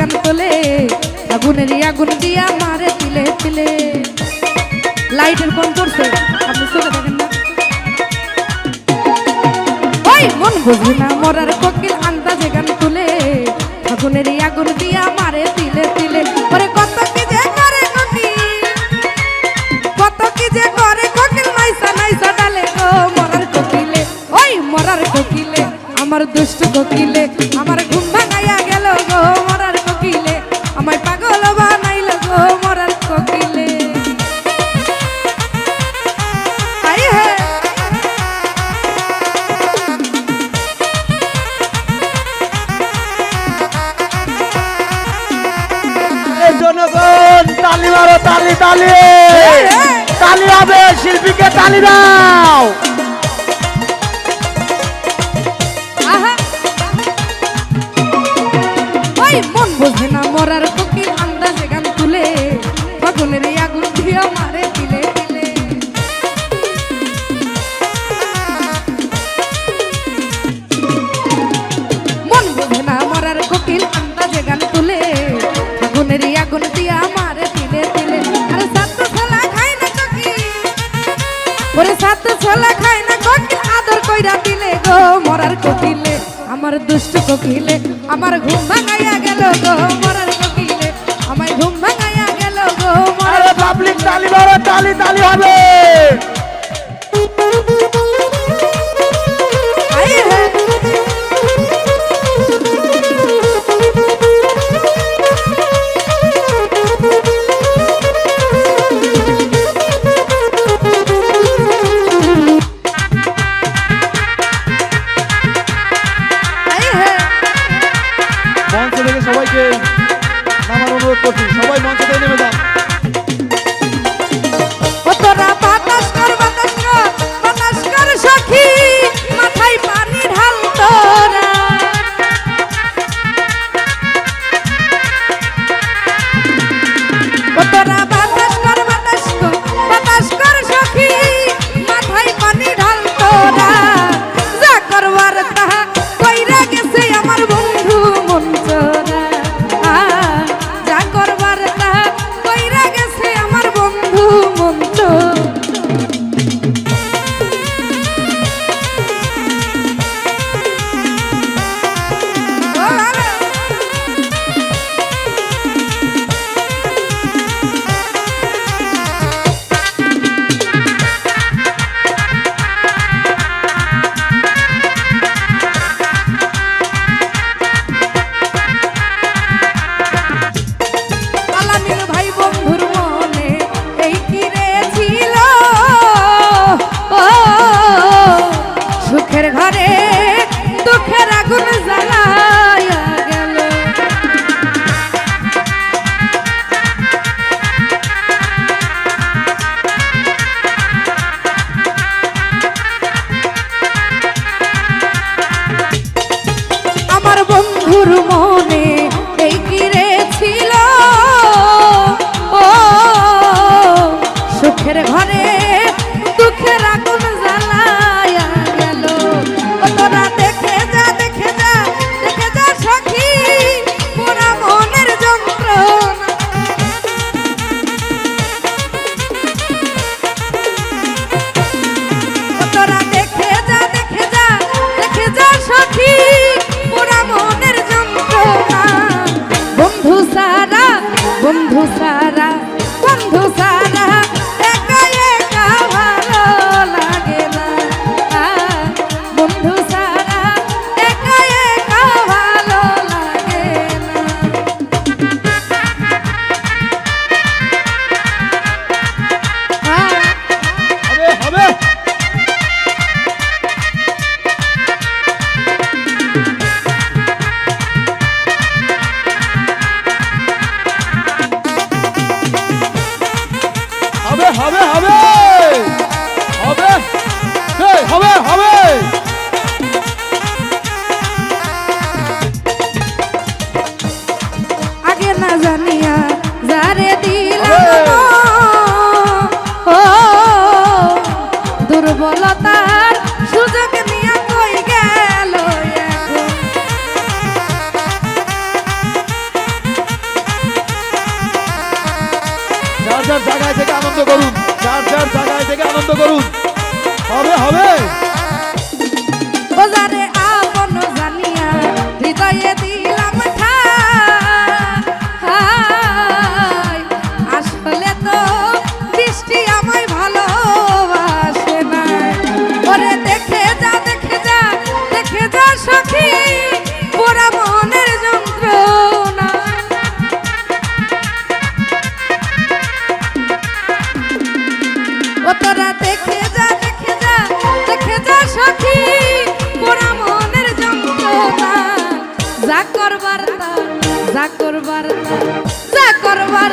গান তোলে আগুনের আগুন দিয়া মারে তিলে তিলে। লাইটের কোন করছে আপনি চোখে দেখেন না। ওই, মন বুঝি না মরার কোকিল আন্দাজে গান তুলে। আগুনের আগুন দিয়া মারে তিলে তিলে। ওরে কত কি যে করে কোকিল কত কি যে করে কোকিল নাইসা নাইসা ডালে গো মরার কোকিলে। ওই, মরার কোকিলে, আমার দুষ্ট কোকিলে, আমার ঘুম তালি মারো তালি তালি তালি হবে শিল্পীকে তালি দাও। মন বোঝে না মরার পক্ষে আন্দাজে গান তুলে। আগুন আমার দুষ্ট কোকিলে আমার ঘুম ভাঙাইয়া গেল গো মরার কোকিলে। আমার ঘুম ভাঙাইয়া গেল গো মরার পাবলিক তালি বড় তালি তালি হবে। থেকে সবাইকে নামার অনুরোধ করছি। সবাই মঞ্চ থেকে নেমে যান। করুন। হবে হবে। যা করবার যা করবার যা করবার